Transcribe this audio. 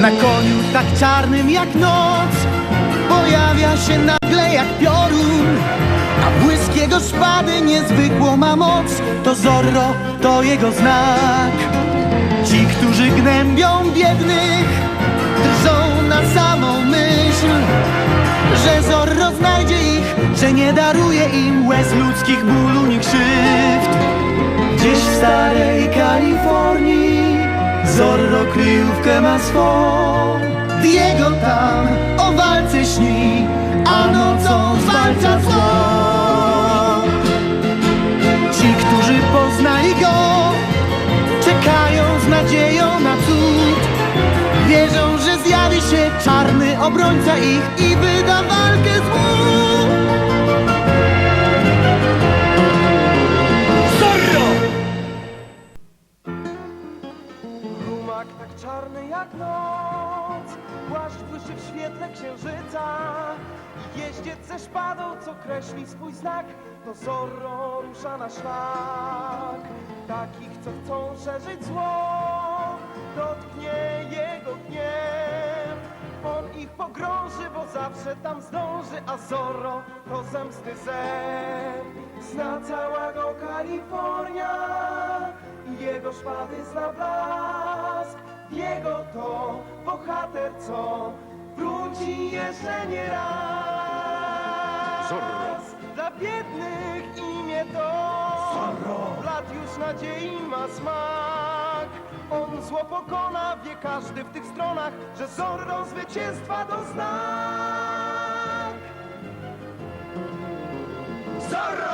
Na koniu tak czarnym jak noc. Pojawia się nagle jak piorun A błysk jego szpady niezwykłą ma moc. To Zorro, to jego znak. Ci, którzy gnębią biednych Drżą na samą myśl Że Zorro znajdzie ich Że nie daruje im łez ludzkich bólu ni krzywd Zorro kryjówkę ma swą. Diego tam o walce śni A nocą zwalcza zło. Ci, którzy poznali go Czekają z nadzieją na cud. Wierzą, że zjawi się czarny obrońca ich I wyda walkę Zorro! Rumak tak czarny jak noc Płaszcz błyszczy w świetle księżyca. Jeździec ze szpadą, co kreśli swój znak To Zorro rusza na szlak. Takich, co chcą szerzyć zło Dotknie jego gniew. On ich pogrąży, bo zawsze tam zdąży A Zorro to zemsty zep Zna cała go Kalifornia Jego szpady zna blask Jego to bohater, co? Wróci jeszcze nie raz. Zorro. Dla biednych imię to. Zorro. Lat już nadziei ma smak. On zło pokona, wie każdy w tych stronach Że Zorro zwycięstwa dozna Zorro!